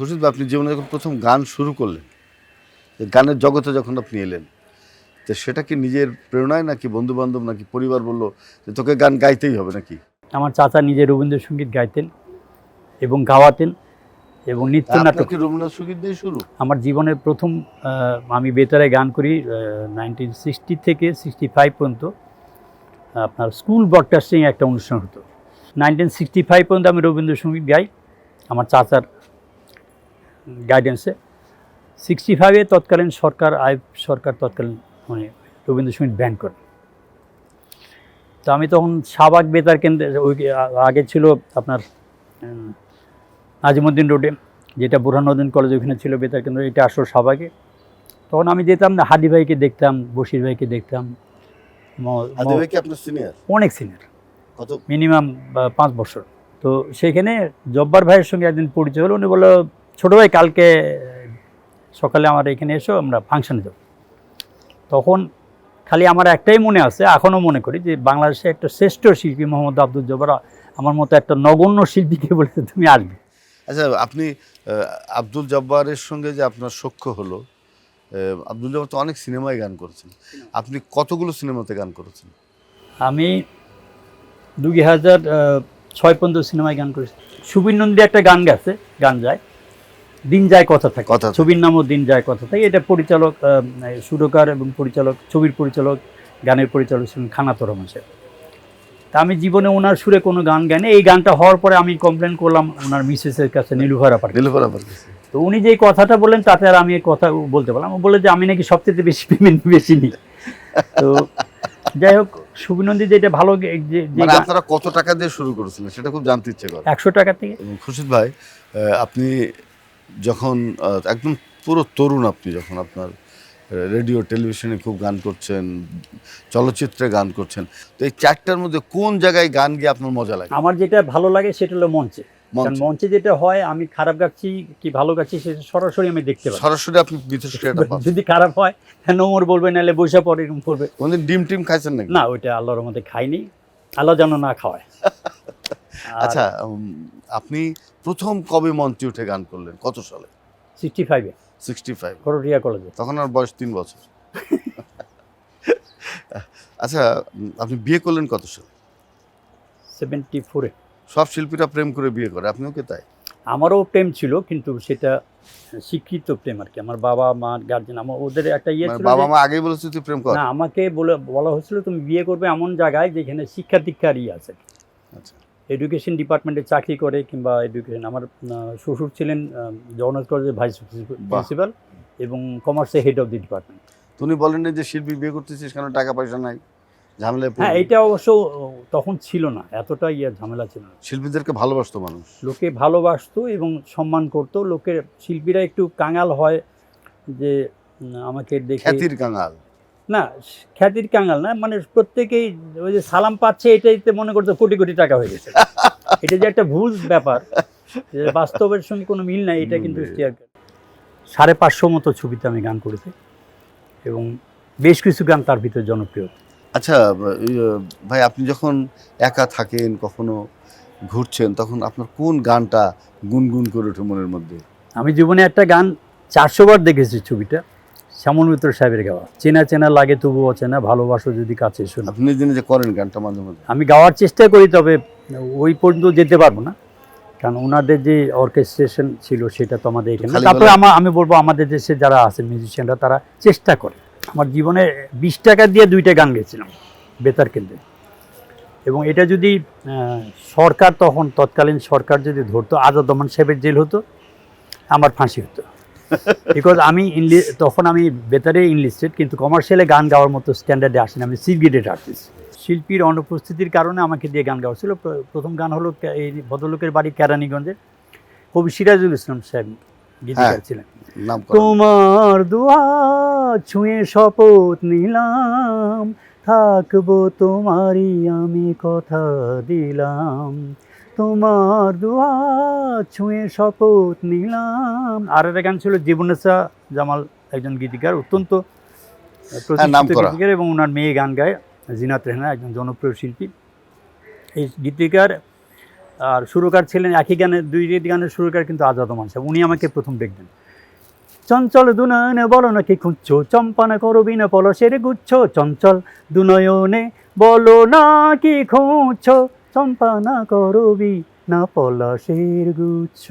খুশিদ আপনি জীবনে যখন প্রথম গান শুরু করলেন গানের জগতে যখন আপনি এলেন তো সেটা কি নিজের প্রেরণায় নাকি বন্ধু বান্ধব নাকি পরিবার বলল যে তোকে গান গাইতেই হবে নাকি? আমার চাচা নিজে রবীন্দ্রসঙ্গীত গাইতেন এবং গাওয়াতেন এবং নৃত্য নাটক কি রবীন্দ্রনাথ সংগীত দিয়ে শুরু? আমার জীবনের প্রথম আমি বেতারে গান করি নাইনটিন সিক্সটি থেকে সিক্সটি ফাইভ পর্যন্ত আপনার স্কুল ব্রডকাস্টিং একটা অনুষ্ঠান হতো। নাইনটিন সিক্সটি ফাইভ পর্যন্ত আমি রবীন্দ্রসঙ্গীত গাই। আমার চাচার গাইডেন্সে সিক্সটি ফাইভে তৎকালীন সরকার আয় সরকার তৎকালীন মানে রবীন্দ্রসঙ্গীত ব্যান করে। তো আমি তখন শাহবাগ বেতার কেন্দ্রে ওই আগে ছিল আপনার নাজিমুদ্দিন রোডে যেটা বুরহানুদ্দিন কলেজ ওখানে ছিল বেতার কেন্দ্র এটা আসল শাহবাগে। তখন আমি যেতাম না হাদি ভাইকে দেখতাম বশির ভাইকে দেখতাম অনেক সিনিয়র মিনিমাম পাঁচ বছর। তো সেখানে জব্বার ভাইয়ের সঙ্গে একদিন পরিচয় হলো উনি বলল ছোটো ভাই কালকে সকালে আমার এখানে এসো আমরা ফাংশনে যাব। তখন খালি আমার একটাই মনে আছে এখনও মনে করি যে বাংলাদেশে একটা শ্রেষ্ঠ শিল্পী মোহাম্মদ আব্দুল জব্বার আমার মতো একটা নগণ্য শিল্পীকে বলেছে তুমি আসবে। আচ্ছা আপনি আব্দুল জব্বারের সঙ্গে যে আপনার সখ্য হলো আব্দুল জব্বার তো অনেক সিনেমায় গান করেছেন। আপনি কতগুলো সিনেমাতে গান করেছেন? আমি দুই হাজার ছয় পর্যন্ত সিনেমায় গান করেছি। সুবীর নন্দী একটা গান গেছে গান যায়। দিন যায় কথা থাকে। ছবির নামও দিন যায় কথা থাকে। এটা পরিচালক সুরকার এবং পরিচালক ছবির পরিচালক গানের পরিচালক ছিলেন খানাতর রহমান সাহেব। তা আমি জীবনে ওনার সুরে কোনো গান গাইনি। এই গানটা হওয়ার পরে আমি কমপ্লেন করলাম ওনার মিসেসের কাছে নীলুভার আপার নীলফার আবার তো উনি যেই কথাটা বললেন তাতে আর আমি এই কথা বলতে পারলাম বলে যে আমি নাকি সবচেয়ে বেশি পেমেন্ট বেশি নিই। তো যাই হোক সুবিনন্দী যেটা ভালো যে যে মানে গান- আপনারা কত টাকা দিয়ে শুরু করেছিলেন সেটা খুব জানতে ইচ্ছে করে। একশো টাকা থেকে? খুশিদ ভাই আপনি যখন একদম পুরো তরুণ আপনি যখন আপনার রেডিও টেলিভিশনে খুব গান করছেন চলচ্চিত্রে গান করছেন তো এই চারটার মধ্যে কোন জায়গায় গান গিয়ে আপনার মজা লাগে? আমার যেটা ভালো লাগে সেটা হলো মঞ্চে। কারণ মঞ্চে। যেটা হয় আমি খারাপ গাচ্ছি কি ভালো গাচ্ছি সেটা সরাসরি আমি দেখতে পাই সরাসরি আপনি যদি খারাপ হয় হ্যাঁ নোমর বলবে নাহলে বৈশা পরে এরকম করবে। কোনদিন ডিম টিম খাইছেন নাকি? না ওইটা আল্লাহর মধ্যে খাইনি। আল্লাহ যেন না খাওয়ায়। আচ্ছা আপনি প্রথম কবে মঞ্চে উঠে গান করলেন? কত সালে? সিক্সটি ফাইভে সিক্সটি ফাইভ করোটিয়া কলেজে তখন আর বয়স তিন বছর। আচ্ছা আপনি বিয়ে করলেন কত সালে? সেভেন্টি ফোরে সব শিল্পীরা প্রেম করে বিয়ে করে আপনিও কি তাই? আমারও প্রেম ছিল কিন্তু সেটা শিক্ষিত প্রেম আর কি। আমার বাবা মা গার্জেন আমার ওদের একটা ইয়ে মানে ছিল বাবা মা আগেই বলেছে তুই প্রেম কর। না আমাকে বলে বলা হয়েছিল তুমি বিয়ে করবে এমন জায়গায় যেখানে শিক্ষা দীক্ষার ইয়ে আছে। আচ্ছা। এডুকেশন ডিপার্টমেন্টে চাকরি করে কিংবা এডুকেশন আমার শ্বশুর ছিলেন জগন্নাথ কলেজের ভাইস প্রিন্সিপাল এবং কমার্সে হেড অফ দি ডিপার্টমেন্ট। তুমি বলেন যে শিল্পী বিয়ে করতেছিস কেন টাকা পয়সা নাই ঝামেলায় হ্যাঁ এটা অবশ্য তখন ছিল না এতটা ইয়ে ঝামেলা ছিল না। শিল্পীদেরকে ভালোবাসতো মানুষ। লোকে ভালোবাসতো এবং সম্মান করতো লোকের শিল্পীরা একটু কাঙাল হয় যে আমাকে দেখে খ্যাতির কাঙাল। না খ্যাতির কাঙাল না মানে প্রত্যেকেই ওই যে সালাম পাচ্ছে এটাইতে মনে করতো কোটি কোটি টাকা হয়ে গেছে। এটা যে একটা ভুল ব্যাপার যে বাস্তবের সঙ্গে কোনো মিল নাই এটা কিন্তু। সাড়ে পাঁচশো মতো ছবিতে আমি গান করেছি এবং বেশ কিছু গান তার ভিতরে জনপ্রিয়। আচ্ছা ইয়ে, ভাই আপনি যখন একা থাকেন কখনো ঘুরছেন তখন আপনার কোন গানটা গুনগুন করে ওঠে মনের মধ্যে? আমি জীবনে একটা গান চারশো বার দেখেছি ছবিটা। শ্যামল মিত্র সাহেবের গাওয়া। চেনা চেনা লাগে তবু অচেনা ভালোবাসো যদি কাছে শোনো। আপনি নিজে নিজে করেন গানটা মাঝে মাঝে। আমি গাওয়ার চেষ্টা করি তবে ওই পর্যন্ত যেতে পারব না। কারণ ওনাদের যে অর্কেস্ট্রেশন ছিল সেটা তো আমাদের এখানে তারপরে আমার আমি বলব আমাদের দেশে যারা আছে মিউজিশিয়ানরা তারা চেষ্টা করে। আমার জীবনে বিশ টাকা দিয়ে দুইটা গান গেছিলাম বেতার কেন্দ্রে। এবং এটা যদি সরকার তখন তৎকালীন সরকার যদি ধরতো আজাদ রহমান সাহেবের জেল হতো আমার ফাঁসি হতো। বিকজ আমি ইনলি তখন আমি বেতারে ইনলিস্টেড কিন্তু কমার্শিয়ালে গান গাওয়ার মতো স্ট্যান্ডার্ডে আসেনি। আমি সি গ্রেডেড আর্টিস্ট শিল্পীর অনুপস্থিতির কারণে আমাকে দিয়ে গান গাওয়া ছিল প্রথম গান হলো এই ভদ্রলোকের বাড়ি কেরানীগঞ্জে। কবি সিরাজুল ইসলাম সাহেব গীতিকার হ্যাঁ। ছিলেন। তোমার দোয়া ছুঁয়ে শপথ নিলাম। থাকব তোমারই আমি কথা দিলাম। তোমার দোয়া ছুঁয়ে শপথ নিলাম। আর একটা গান ছিল জীবনেসা জামাল একজন গীতিকার অত্যন্ত হ্যাঁ, করা। গীতিকার এবং ওনার মেয়ে গান গায় জিনাত রেহনা একজন জনপ্রিয় শিল্পী। এই গীতিকার আর সুরকার ছিলেন একই গানের দুই গানের সুরকার কিন্তু আজাদ মান সাহেব উনি আমাকে প্রথম দেখবেন। চঞ্চল দুনয়নে বলো না কি খুঁজছো? চম্পানা করবি না পলসের গুচ্ছ। চঞ্চল দুনয়নে বলো না কি খুঁজছো? চম্পানা করবি না পলাশের গুচ্ছ।